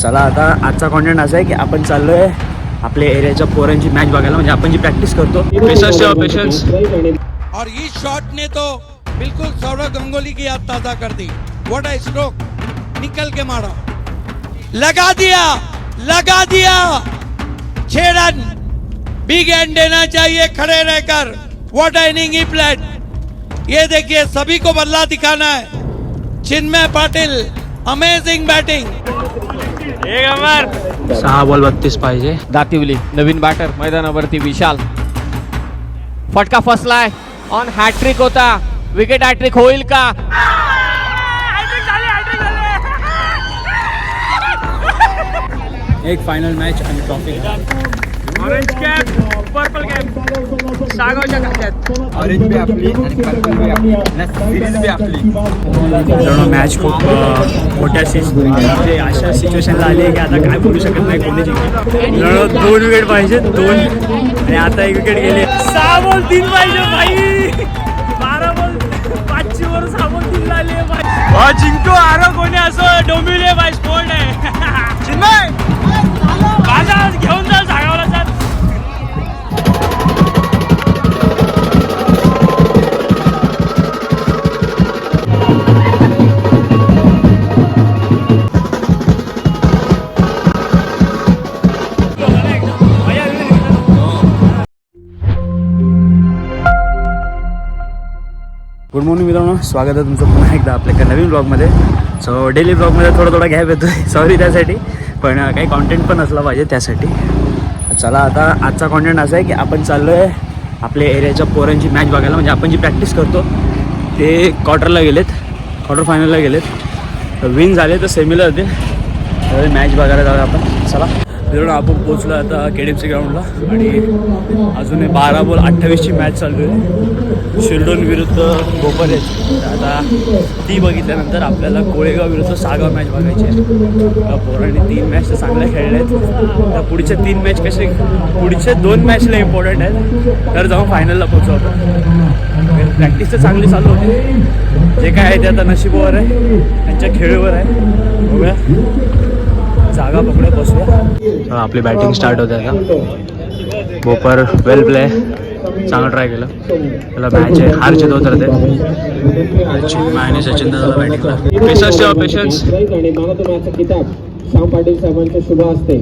चला आता आजचा कॉन्टेंट असा आहे की आपण चाललोय आपल्या एरियाच्या पोरांची मॅच बघायला. म्हणजे आपण जी प्रॅक्टिस करतो पेशन्स ठेवा पेशन्स और इस शॉट ने तो बिल्कुल सौरव गंगोली की याद ताजा कर दी. व्हाट आई स्ट्रोक निकल के मारा. लगा दिया लगा दिया. छह रन. बिग एंड देना चाहिए खड़े रहकर. व्हाट इनिंग ही प्लेड ये देखिए सभी को बल्ला दिखाना है. चिन्मय पाटिल अमेजिंग बैटिंग सहा बॉल बत्तीस पाहिजे. दातिवली नवीन बॅटर मैदानावरती विशाल. फटका फसलाय. ऑन हॅट्रिक होता. विकेट हॅट्रिक होईल का? एक फायनल मॅच आणि trophy orange cap purple cap सागावच्या खात्यात ऑरेंज बी आपली आणि पर्पल बी आपली. सिरीज बी आपली. मित्रांनो मॅच खूप मोठ्या म्हणजे अशा सिच्युएशनला आली आहे की आता काय बोलू शकत नाही कोणी. जिंकेल दोन विकेट पाहिजे दोन. आणि आता एक विकेट गेले. सहा बॉल तीन पाहिजे भाई बारा बॉल पाचशे वर सहा बॉल तीन लागले भाई जिंकतो आरो कोणी असं डोंबिवले भाई स्पोर्ट आहे. मॉर्निंग मित्रांनो. स्वागत आहे तुमचं पुन्हा एकदा आपल्या एका नवीन ब्लॉगमध्ये सो डेली ब्लॉगमध्ये थोडा थोडा गॅप येतो आहे सॉरी त्यासाठी. पण काही कॉन्टेंट पण असला पाहिजे त्यासाठी. चला आता आजचा कॉन्टेंट असा आहे की आपण चाललो आहे आपल्या एरियाच्या पोरांची मॅच बघायला. म्हणजे आपण जी प्रॅक्टिस करतो ते क्वार्टरला गेलेत. क्वार्टर फायनलला गेलेत. विन झाले तर सेमीला जातील मॅच बघायला जाऊया आपण. चला. मित्रांनो आपण पोचलो आता के डी एफ सी ग्राउंडला आणि अजून बारा बॉल अठ्ठावीसची मॅच चालू आहे. शिरडोन विरुद्ध भोपाल आहे. आता ती बघितल्यानंतर आपल्याला कोळेगाव विरुद्ध सागाव मॅच बघायची आहे. पोरांनी तीन मॅच तर चांगल्या खेळल्या आहेत. तर पुढच्या तीन मॅच कसे पुढचे दोन मॅचला इम्पॉर्टंट आहेत. तर जाऊन फायनलला पोचू आपण. प्रॅक्टिस तर चांगली चालू होती. जे काय आहे ते आता नशिबावर आहे. त्यांच्या खेळीवर आहे. बघूया. जागा पकडे बसूया. आपली बॅटिंग स्टार्ट होते आता. बोपर वेल प्ले चांगलं ट्राय केलं. त्याला मॅच आहे. हार जित उतरते चिन्मय आणि सचिन दादाला बॅटिंगला पेशन्स ठेवा पेशन्स आणि मानवतो किताब श्याम पाटील साहेबांच्या शुभ हस्ते.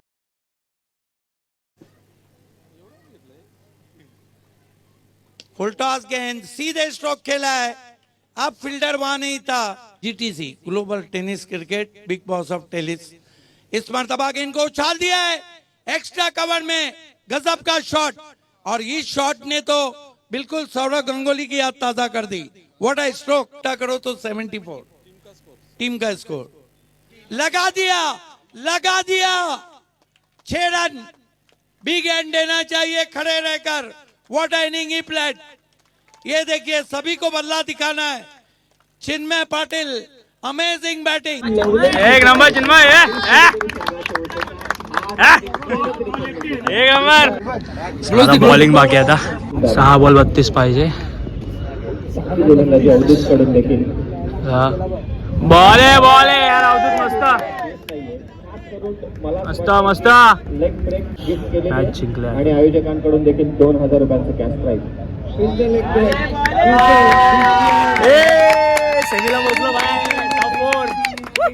फुलटॉस गेंद सीधे स्ट्रोक खेला है अब फील्डर वहां नहीं था GTC global tennis cricket big boss of tennis इस मरतबा को उछाल दिया है। एक्स्ट्रा कवर में गजब का शॉट और इस शॉट ने तो बिल्कुल सौरभ गंगोली की याद ताज़ा कर दी। व्हाट आई स्ट्रोक करो तो 74 टीम का स्कोर लगा दिया। लगा दिया। छह रन। बिग एंड देना चाहिए, खड़े रहकर। व्हाट इनिंग ही प्लेड ये देखिए, सभी को बल्ला दिखाना है। चिन्मय पाटिल अमेजिंग बैटिंग एक नंबर चिन्मय? एक नंबर. बॉलिंग बाकी आता. सहा बॉल बत्तीस पाहिजे. बॉल आहे बॉल आहे. यार अवधूत मस्त. मस्त मस्त. मॅच जिंकल्या. आणि आयोजकांकडून देखील दोन हजार रुपयांचं कॅश प्राईज सेमीला पोहोचलो.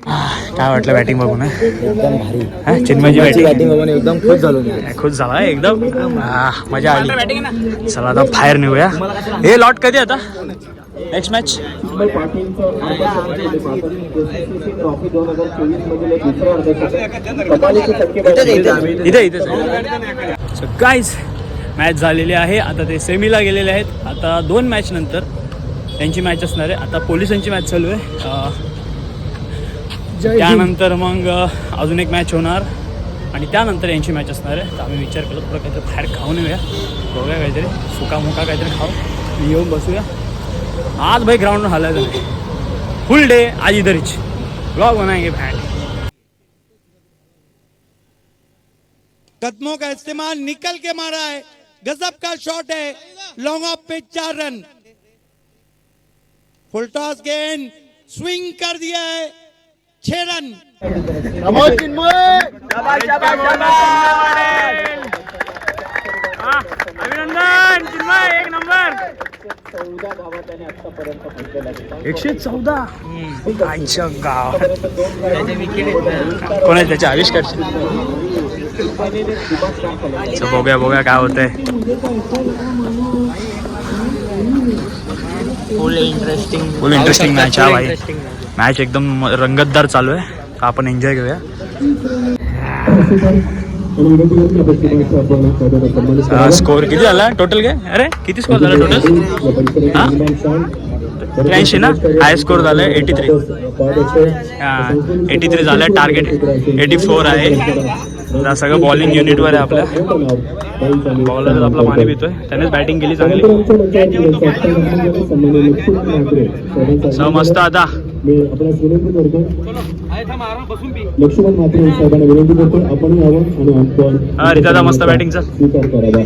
काय वाटलं बॅटिंग बघून एकदम भारी. चिन्मयची बॅटिंग बघून एकदम खुश झालो खुश झाला एकदम? मजा आली. चला आता बाहेर निघूया. हे लॉट कधी आता? नेक्स्ट मॅच इथे इथे सो गाईज मॅच झालेली आहे. आता ते सेमीला गेलेले आहेत. आता दोन मॅच नंतर त्यांची मॅच असणार आहे. आता पोलिसांची मॅच चालू आहे. त्यानंतर मग अजून एक मॅच होणार. आणि त्यानंतर यांची मॅच असणार आहे. तर आम्ही विचार केला थोडं काहीतरी बाहेर खाऊन येऊया. बघूया काहीतरी. सुका मुका काहीतरी खाऊ. येऊन बसूया. आज भाई ग्राउंड हालायचं नाही फुल डे आज इधरच. ब्लॉग बनाएँगे भैंड कदमों का इस्तेमाल निकल के मारा है। गजब का शॉट है। लॉन्ग ऑफ़ पे चार रन फुल टॉस गेंद स्विंग कर दिया है। हा, अभिनंदन चिन्मय एक नंबर चौदा धावा त्याने आतापर्यंत घेतलेल्या आहेत. एकशे चौदा. आईच्या गाव कोण आहे त्याचे आविष्कार? बघूया बघूया काय होतंय. Full interesting full interesting match हा भाई. मॅच एकदम रंगतदार चालू आहे. आपण एन्जॉय घेऊया स्कोर किती झाला? टोटल काय? अरे किती स्कोर झाला टोटल त्र्याऐंशी ना? हाय स्कोर झालाय एटी थ्री एटी थ्री झालं टार्गेट एटी फोर आहे सगळं बॉलिंग युनिटवर आहे आपल्या बॉलर आपला पाणी पितोय. त्यानेच बॅटिंग केली चांगली. स मस्त आता आपल्यास विनंती करतो. लक्ष्मण मात्रे साहेबांना विनंती करतो. आपण यावं आणि आपण हा मस्त बॅटिंगचा स्वीकार करावा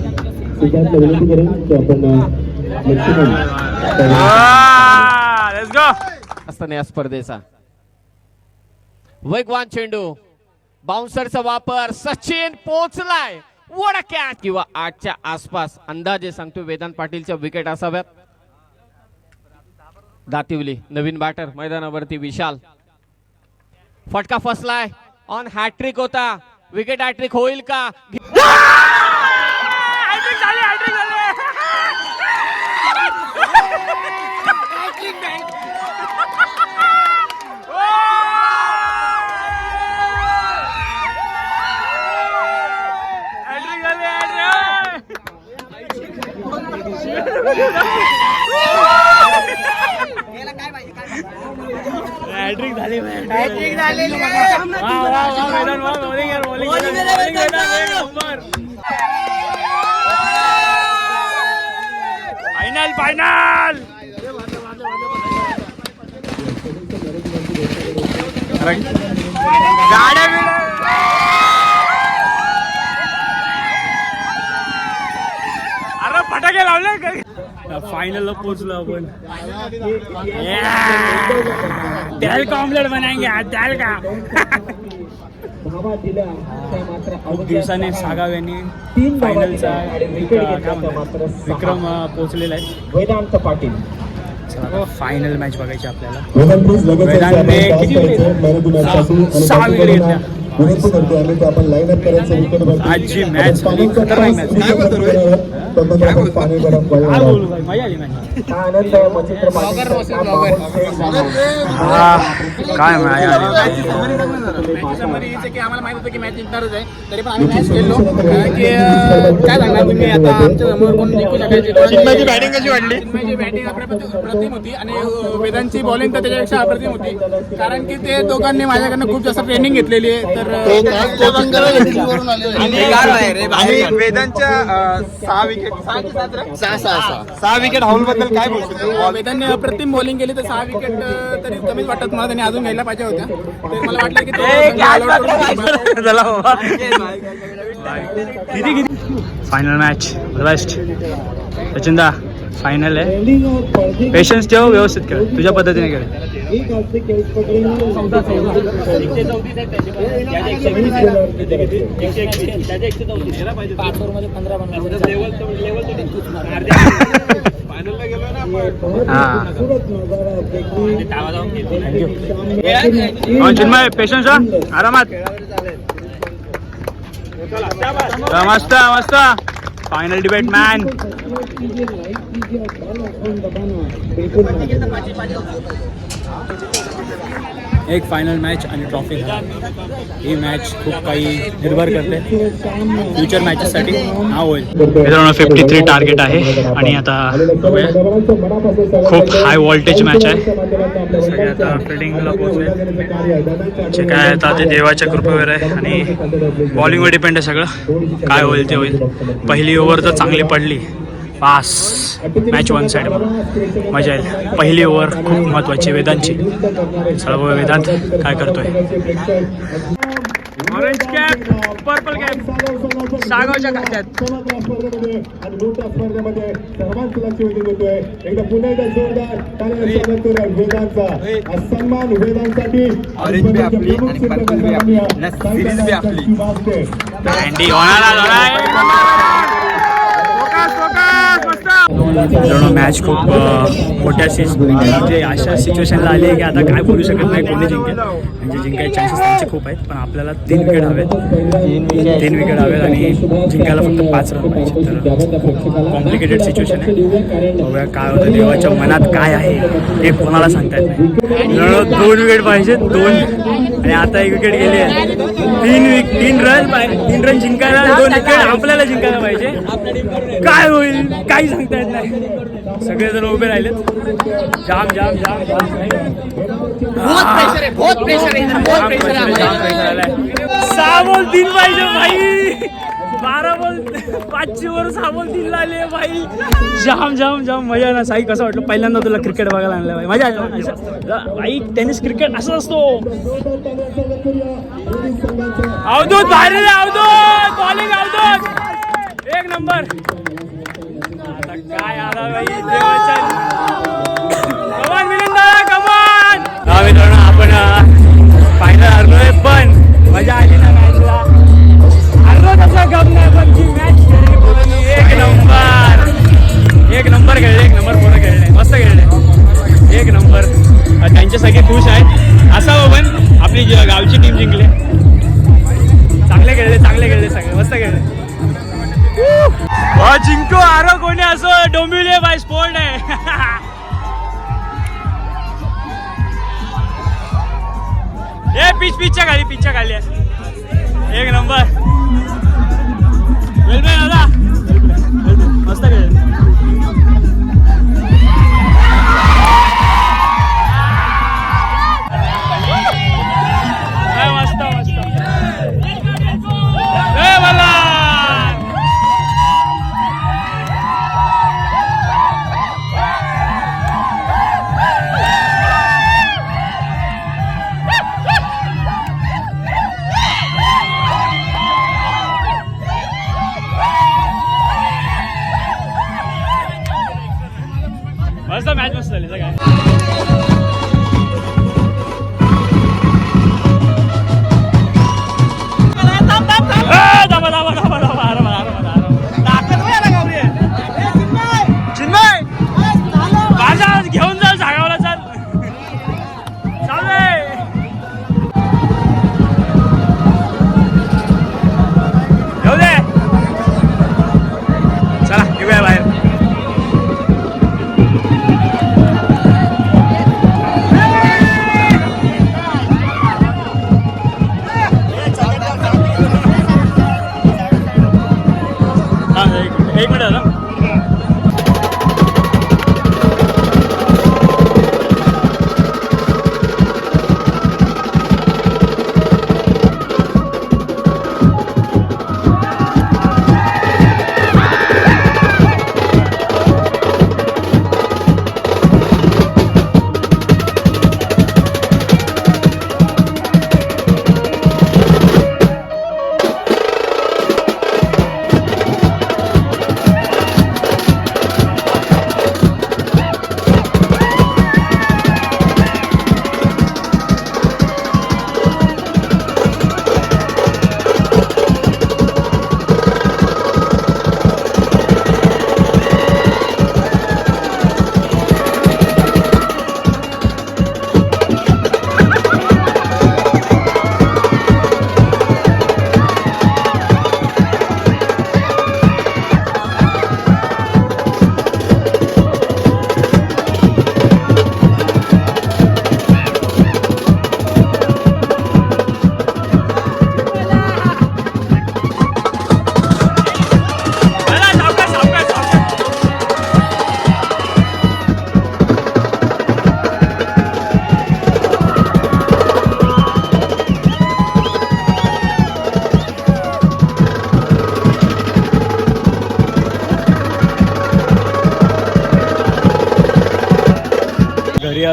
सिद्धार्थला विनंती करेन की आपण लक्ष्मण लेट्स गो असताना या स्पर्धेचा. वेगवान चेंडू. बाउन्सरचा वापर सचिन पोहोचलाय वडा कॅच किंवा आठच्या आसपास. अंदाजे सांगतो वेदांत पाटीलच्या विकेट असाव्यात. दातिवली नवीन बॅटर मैदानावरती विशाल. फटका फसलाय. ऑन हॅट्रिक होता. विकेट हॅट्रिक होईल का? हॅट्रिक झाली हॅट्रिक झालेली फायनल फायनल गाड्या अरे फटाके लावले फायनलला पोहोचलो आपण. दाल का ऑमलेट बनाएंगे आज दाल का? खूप दिवसाने सागाव यांनी फायनलचा. विक्रम अं, पोहोचलेला आहे. वेदांत पाटील. फायनल मॅच बघायची आपल्याला. वेदांतने किती सहा विकेट घेतल्या. विनंती करतो आम्ही की आपण लाईन अप करायचं विकेट वरती. आजची match झाली खतरनाक पाणी गरम काय करणार बोलू आहोत. भाई मजा आली. मॅच हा हा. काय मॅच आली. की आम्हाला माहीत होतं की मॅच जिंकणारच आहे. तरी पण आम्ही मॅच खेळलो. की काय सांगणार तुम्ही? आता आमच्यासमोर कोण जिंकू शकायचे चिन्मयची बॅटिंग कशी वाटली बॅटिंग आपल्या प्रति- प्रतिम होती आणि अं, वेदांची बॉलिंग तर त्याच्यापेक्षा अप्रतिम होती. कारण की ते दोघांनी माझ्याकडनं खूप जास्त ट्रेनिंग घेतलेली आहे. तर वेदांच्या सहा विकेट सहा विकेट हाऊल बद्दल काय बोलतो वेदांनी अप्रतिम बॉलिंग केली तर सहा विकेट तरी कमीच वाटत मला त्यांनी अजून घ्यायला पाहिजे होत्या. तर मला वाटलं की फायनल मॅच बेस्ट सचिनदा. फायनल आहे. पेशन्स ठेव व्यवस्थित खेळ. तुझ्या पद्धतीने हा. हो, चिन्मय? पेशन्स आरामात. मस्त मस्त. फायनल डिबेट मॅन एक फायनल मॅच आणि ट्रॉफी ही मॅच खूप काही निर्भर करते. फ्युचर मॅचेससाठी नाव होईल. मित्रांनो फिफ्टी थ्री टार्गेट आहे. आणि आता बघूया. खूप हाय व्होल्टेज मॅच आहे. सगळे आता फिल्डिंगला पोहोचले. जे काय आता ते देवाच्या कृपेवर आहे आणि बॉलिंगवर डिपेंड आहे सगळं. काय होईल ते होईल. पहिली ओव्हर तर चांगली पडली. पास मॅच वन साईड मजा येईल. पहिली ओव्हर खूप महत्त्वाची वेदांची बघूया वेदांत काय करतोय. ऑरेंज कॅप पर्पल कॅप सागावच्या खात्यात आणि मोठ्या स्पर्धेमध्ये सर्वांचं लक्ष वेधून घेतोय एकदा पुन्हा एकदा जोरदार टाळ्या स्वागत करूया वेदांचा आज सन्मान वेदांसाठी Orange बी आपली आणि purple बी आपली. आणि series बी आपली. अँडी होणार मित्रांनो मॅच खूप मोठ्या सिच म्हणजे अशा सिच्युएशनला आली आहे की आता काय बोलू शकत नाही कोणी जिंकेल. म्हणजे जिंकायचे चान्सेस त्यांचे खूप आहेत पण आपल्याला तीन विकेट हवेत. तीन विकेट हवेत आणि जिंकायला फक्त पाच रन पाहिजे तर कॉम्प्लिकेटेड सिच्युएशन आहे. बघूया काय होतं देवाच्या मनात काय आहे हे कोणाला सांगता येत नाही. दोन विकेट पाहिजे दोन. आणि आता एक विकेट गेली आहे. तीन विक तीन रन तीन रन जिंकायला दोन विकेट आपल्याला जिंकायला पाहिजे. काय होईल काही सांगता येत नाही. सगळेजण उभे राहिलेत. जाम जाम जाम जाम. प्रेशर आहे बहुत प्रेशर आहे बहुत प्रेशर आहे. सहा बॉल तीन पाहिजे भाई. बारा बॉल पाचशे वर सहा बॉल तीन लागले भाई. जाम जाम जाम. मजा ना साई कसं वाटलं? पहिल्यांदा तुला क्रिकेट बघायला आणलं भाई. मजा आली भाई टेनिस क्रिकेट असं असतो. अवधूत भारी अवधूत. बॉलिंग अवधूत. एक नंबर काय आला कमान दादा कमान! हा मित्रांनो आपण फायनल हरलोय पण मजा आली ना मॅचला हरलो तसा गम नाही पण खाली पिचच्या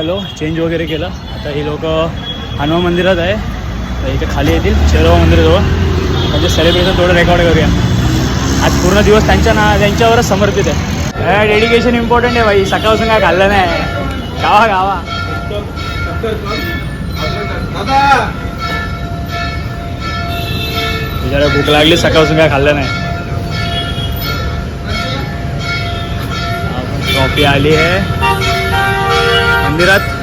आलो चेंज वगैरे केलं. आता ही लोक हनुमान मंदिरात आहे. इथे खाली येतील. शेरवा मंदिराजवळ. म्हणजे सेलिब्रेशन थोडं रेकॉर्ड करूया. आज पूर्ण दिवस त्यांच्या ना त्यांच्यावरच समर्पित आहे. डेडिकेशन इम्पॉर्टंट आहे भाई. सकाळपासून काय खाल्लं नाही. गावा गावा. जरा भूक लागली सकाळपासून काय खाल्लं नाही. कॉफी आली आहे. मंदिरात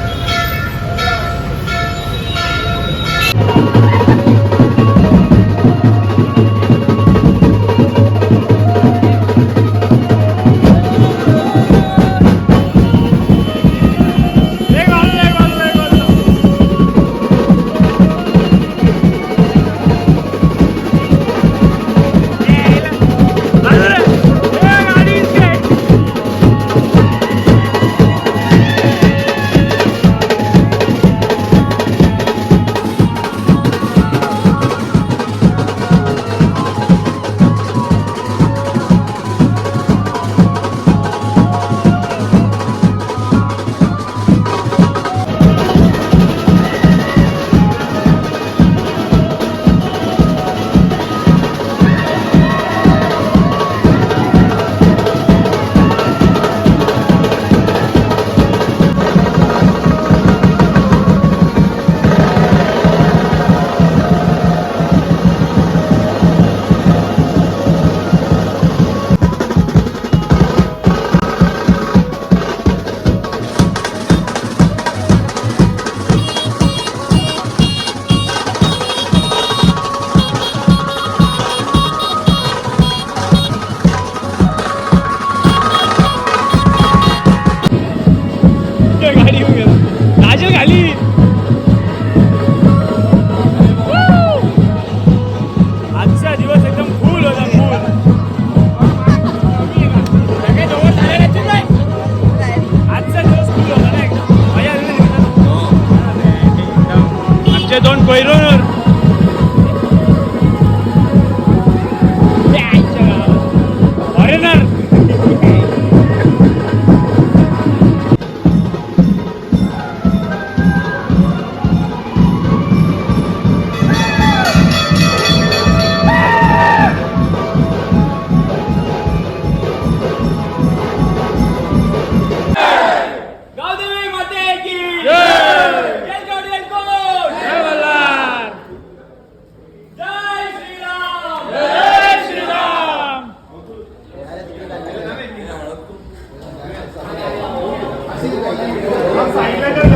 ใส่เลย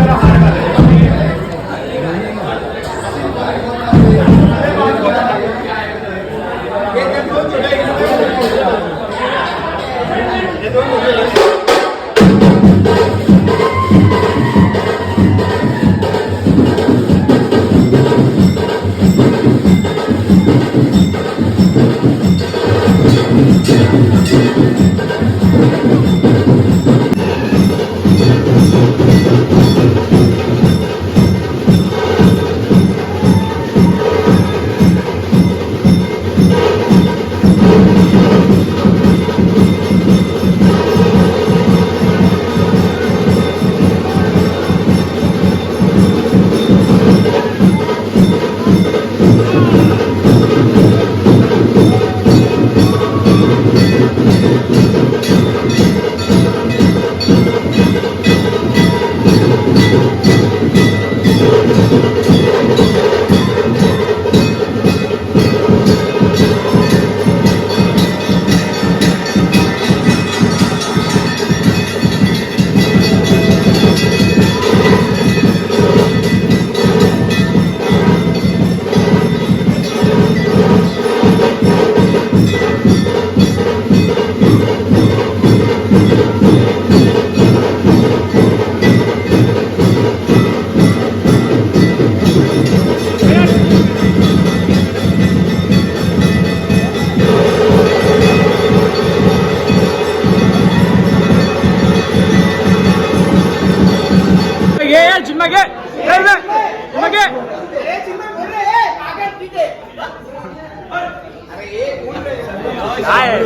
काय?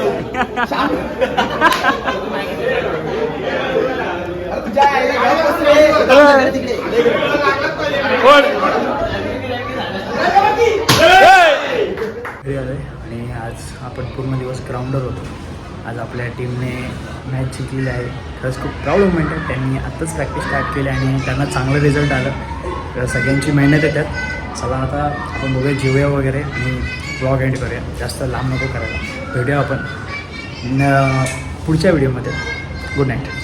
कोण घरी आलो आणि आज आपण पूर्ण दिवस ग्राउंडवर होतो. आज आपल्या टीमने मॅच जिंकलेली आहे. खरंच खूप प्राऊड मुवमेंट आहे. त्यांनी आत्ताच प्रॅक्टिस स्टार्ट केली आणि त्यांना चांगलं रिझल्ट आलं. तर सगळ्यांची मेहनत आहे त्यात. चला आता आपण बघूया जेवूया वगैरे आणि ब्लॉग एंड करूया. जास्त लांब नको करायला. भेटूया आपण पुढच्या व्हिडिओमध्ये. Good night.